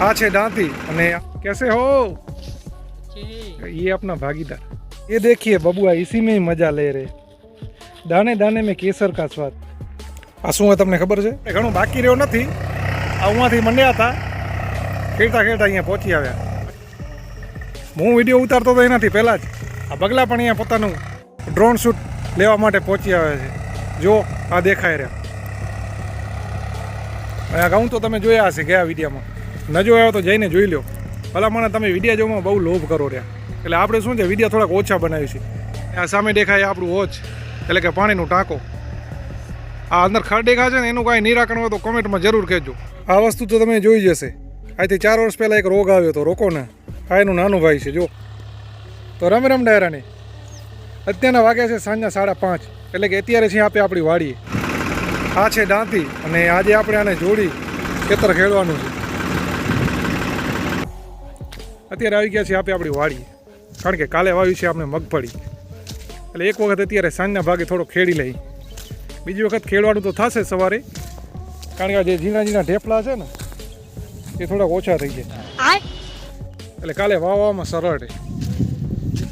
આ છે દાંતી અને कैसे हो जी ये अपना भागीदार ये देखिए बबुआ इसी में ही मजा ले रहे दाने दाने में केसर का સ્વાદ આ શું હોય તમને ખબર છે એ ઘણું બાકી રહ્યો નથી આ ઉમાંથી મંડ્યા હતા ખેડતા ખેડતા અહીંયા પહોંચી આવ્યા હું વિડીયો ઉતારતો તો એનાથી પહેલાં જ આ બગલા પણ અહીંયા પોતાનું ડ્રોન શૂટ લેવા માટે પહોંચી આવ્યા છે જો આ દેખાય રહ્યા અને આ ઘઉં તો તમે જોયા હશે ગયા વિડીયોમાં ન હોય તો જઈને જોઈ લો ભલામણ તમે વિડીયા જોવામાં બહુ લોભ કરો રહ્યા. એટલે આપણે શું છે, વિડીયા થોડાક ઓછા બનાવી છે. આ સામે દેખાય આપણું ઓછ એટલે કે પાણીનું ટાંકો. આ અંદર ખડ દેખા છે ને, એનું કાંઈ નિરાકરણ હોય તો કોમેન્ટમાં જરૂર કહેજો. આ વસ્તુ તો તમે જોઈ જશે આજથી ચાર વર્ષ પહેલાં એક રોગ આવ્યો હતો, રોકો ને. આ એનું નાનું ભાઈ છે, જો. તો રમ રમ ડાયરાની. અત્યારના વાગ્યા છે સાંજના સાડા પાંચ. એટલે કે અત્યારે છે આપે આપણી વાડીએ. આ છે દાંતી, અને આજે આપણે આને જોડી ખેતર ખેડવાનું છે. અત્યારે આવી ગયા છે આપણે આપણી વાડી કારણ કે કાલે વાવી છે આપણે મગફળી. એટલે એક વખત અત્યારે સાંજના ભાગે થોડો ખેડી લઈ. બીજી વખત ખેડવાનું તો થશે સવારે. કારણ કે આ જે ઝીણા ઝીણા ઢેફલા છે ને એ થોડાક ઓછા થઈ જાય. એટલે કાલે વાવવામાં સરળ રહે.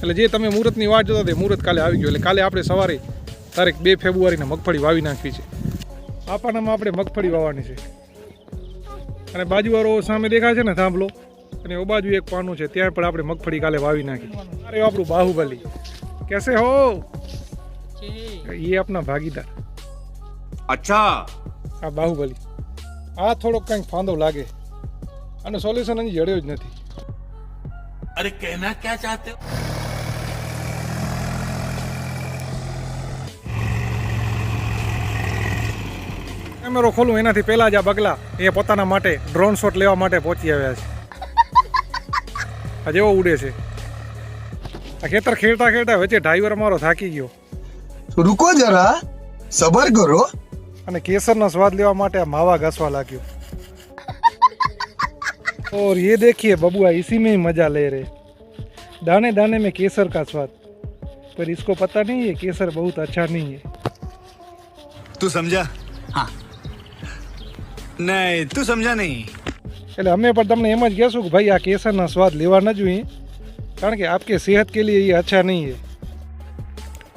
એટલે જે તમે મુહૂર્તની વાટ જોતા તે મુહૂર્ત કાલે આવી ગયું. એટલે કાલે આપણે સવારે તારીખ બે ફેબ્રુઆરીને મગફળી વાવી નાખવી છે. આપાનામાં આપણે મગફળી વાવવાની છે. અને બાજુવાળો સામે દેખાય છે ને થાંભલો? અને ઓ બાજુ એક પાનું છે ત્યાં પણ આપણે મગફળી કાલે વાવી નાખી. અરે આપણું બાહુબલી. કેસે હો? એ આપના ભાગીદાર. અચ્છા. આ બાહુબલી. આ થોડોક કંઈક ફાંદો લાગે. અને સોલ્યુશન અહીં જડ્યો જ નથી. અરે કહેના ક્યાં ચાહતે કેમેરો ખોલું એનાથી પહેલાં જ આ બગલા એ પોતાના માટે ડ્રોન શોટ લેવા માટે પહોંચી આવ્યા છે. આ જેવો ઉડે છે આ ખેતર ખેડતા ખેડતા વચ્ચે ડ્રાઈવર મારો થાકી ગયો रुको जरा सबर करो અને કેસરનો સ્વાદ લેવા માટે આ માવા ઘસવા લાગ્યો और ये देखिए बबुआ इसी में ही मजा ले रहे दाने दाने में केसर का स्वाद पर इसको पता नहीं है केसर बहुत अच्छा नहीं है तू समझा हाँ नहीं तू समझा नहीं એટલે અમે પણ તમને એમ જ કહેશું કે ભાઈ આ કેસરના સ્વાદ લેવા ન જોઈએ. કારણ કે આપકે સેહત કે લીએ એ અચ્છા નહીં હે.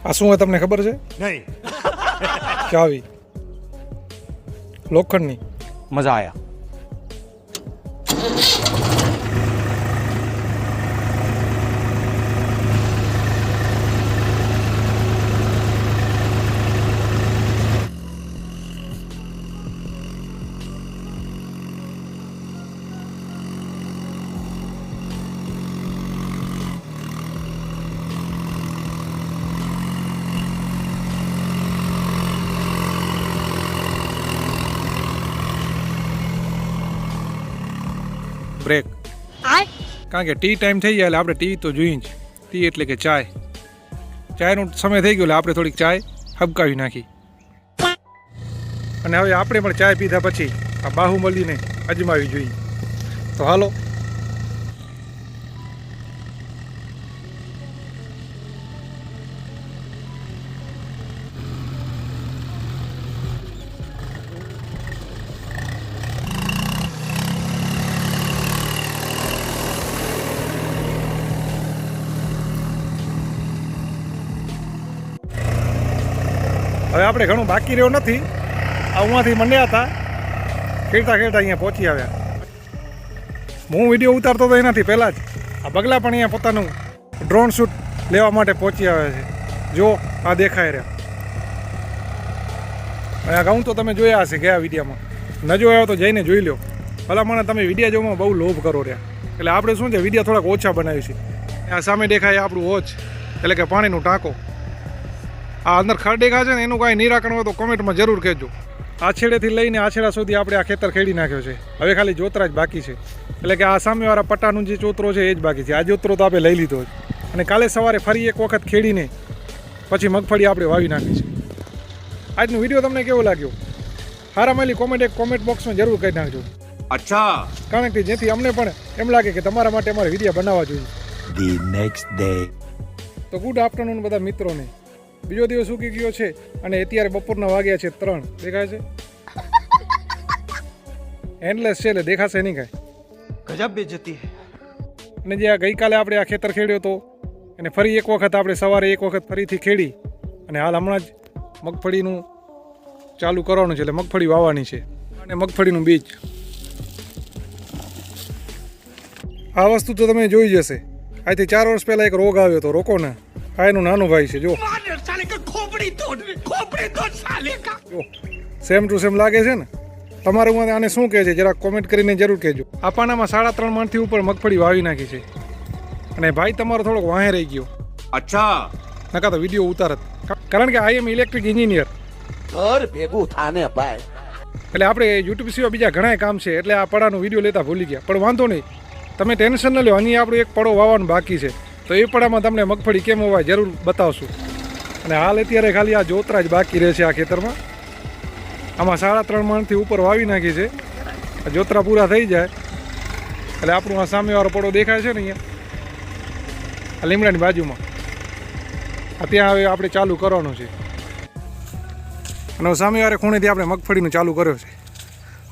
આ શું હોય તમને ખબર છે? નહીં. ચાવી. લોખંડની. મજા આયા. બ્રેક કારણ કે ટી ટાઈમ થઈ જાય એટલે આપણે ટી તો જોઈએ જ. ટી એટલે કે ચાય. ચાયનો સમય થઈ ગયો એટલે આપણે થોડીક ચાય હબકાવી નાખી. અને હવે આપણે પણ ચાય પીધા પછી આ બાહુબલીને અજમાવી જોઈએ. તો હાલો. હવે આપણે ઘણું બાકી રહ્યો નથી. આ ઉમાંથી મંડ્યા હતા. ખેડતા ખેડતા અહીંયા પહોંચી આવ્યા. હું વીડિયો ઉતારતો તો એનાથી પહેલાં જ. આ બગલા પણ અહીંયા પોતાનું ડ્રોન શૂટ લેવા માટે પહોંચી આવ્યા છે. જો આ દેખાય રહ્યા. અહીંયા ઘઉં તો તમે જોયા હશે ગયા વિડીયામાં. ન જોયા તો જઈને જોઈ લો ભલામણ તમે વિડીયા જોવામાં બહુ લોભ કરો રહ્યા. એટલે આપણે શું છે, વિડીયા થોડાક ઓછા બનાવ્યું છે આ સામે દેખાય આપણું ઓછ, એટલે કે પાણીનું ટાંકો. આ અંદર ખરડેગા છે ને એનું કાંઈ નિરાકરણ હોય તો કોમેન્ટમાં જરૂર કહેજો. આછેડેથી લઈને આછેડા સુધી આપણે આ ખેતર ખેડી નાખ્યો છે. હવે ખાલી જોતરા જ બાકી છે. એટલે કે આ સામેવાળા પટ્ટાનું જે ચોતરો છે એ જ બાકી છે. આ જોતરો તો આપણે લઈ લીધો છે. અને કાલે સવારે ફરી એક વખત ખેડીને પછી મગફળી આપણે વાવી નાખી છે. આજનો વીડિયો તમને કેવો લાગ્યો? સારા મળી કોમેન્ટ એક કોમેન્ટ બોક્સમાં જરૂર કરી નાખજો. અચ્છા. કારણ કે જેથી અમને પણ એમ લાગે કે તમારા માટે અમારે વીડિયો બનાવવા જોઈએ. ધી નેક્સ્ટ ડે તો ગુડ આફ્ટરનૂન બધા મિત્રોને. બીજો દિવસ ઉગી ગયો છે અને અત્યારે બપોરના વાગ્યા છે ત્રણ. દેખાય છે? હેન્ડલેસ છે એટલે દેખાશે નહીં કાંઈ. ગજબ બેજતી અને જે આ ગઈકાલે આપણે આ ખેતર ખેડ્યો હતો અને ફરી એક વખત આપણે સવારે એક વખત ફરીથી ખેડી અને હાલ હમણાં જ મગફળીનું ચાલુ કરવાનું છે એટલે મગફળી વાવવાની છે અને મગફળીનું બીજ. આ વસ્તુ તો તમે જોઈ જશે આજથી ચાર વર્ષ પહેલાં એક રોગ આવ્યો હતો રોકોને. આ એનું નાનું ભાઈ છે જો. ખોપડી તોડ ખોપડી તોડ સાલે સેમ ટુ સેમ લાગે છે ને? તમારું મને આને શું કહે છે? જરા કોમેન્ટ કરીને જરૂર કહેજો. આપણામાં સાડા ત્રણ મણથી ઉપર મગફળી વાવી નાખી છે. અને ભાઈ તમારો થોડોક વાહે રહી ગયો. અચ્છા. નકા તો વીડિયો ઉતારત. કારણ કે આઈ એમ ઇલેક્ટ્રિક એન્જિનિયર ઘર ભેગું થાને ભાઈ. એટલે આપણે યુટ્યુબ સિવાય બીજા ઘણા કામ છે એટલે આ પડાનો વીડિયો લેતા ભૂલી ગયા. પણ વાંધો નહીં. તમે ટેન્શન ન લો અહીં આપણું એક પડો વાવવાનું બાકી છે. તો એ પડામાં તમને મગફળી કેમ હોવાય જરૂર બતાવશું. અને હાલ અત્યારે ખાલી આ જોતરા જ બાકી રહે છે આ ખેતરમાં. આમાં સાડા ત્રણ મણથી ઉપર વાવી નાખી છે. આ જોતરા પૂરા થઈ જાય. એટલે આપણું આ સામેવાળો પડો દેખાય છે ને અહીંયા? આ લીમડાની બાજુમાં. આ ત્યાં હવે આપણે ચાલુ કરવાનું છે. અને સામેવાળે ખૂણેથી આપણે મગફળીનું ચાલુ કર્યો છે.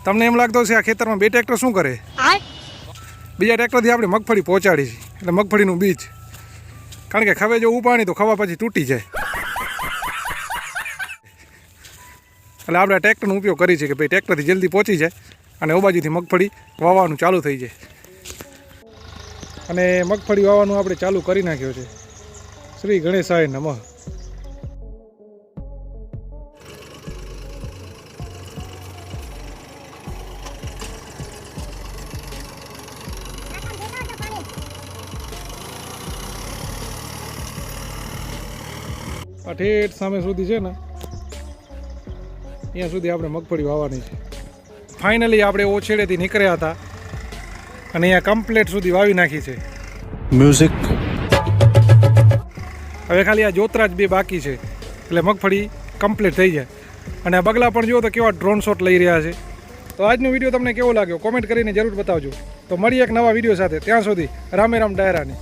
તમને એમ લાગતો છે આ ખેતરમાં બે ટ્રેક્ટર શું કરે? બીજા ટ્રેક્ટરથી આપણે મગફળી પહોંચાડી છે. એટલે મગફળીનું બીજ. કારણ કે ખવે જો ઉપાણી તો ખવા પછી તૂટી જાય. એટલે આપણે ટ્રેક્ટરનો ઉપયોગ કરીએ છીએ કે ભાઈ ટ્રેક્ટરથી જલ્દી પહોંચી જાય અને બાજુથી મગફળી વાવવાનું ચાલુ થઈ જાય. અને મગફળી વાવવાનું આપણે ચાલુ કરી નાખ્યો છે. શ્રી ગણેશાય નમઃ. અઠેઠ ઠેઠ સામે સુધી છે ને ત્યાં સુધી આપણે મગફળી વાવવાની છે. ફાઇનલી આપણે ઓછેડેથી નીકળ્યા હતા અને અહીંયા કમ્પ્લેટ સુધી વાવી નાખી છે. મ્યુઝિક હવે ખાલી આ જોતરા જ બે બાકી છે. એટલે મગફળી કમ્પ્લીટ થઈ જાય. અને આ બગલા પણ જુઓ તો કેવા ડ્રોન શોટ લઈ રહ્યા છે. તો આજનો વીડિયો તમને કેવો લાગ્યો? કોમેન્ટ કરીને જરૂર બતાવજો. તો મળીએ એક નવા વીડિયો સાથે. ત્યાં સુધી રામે રામ ડાયરાની.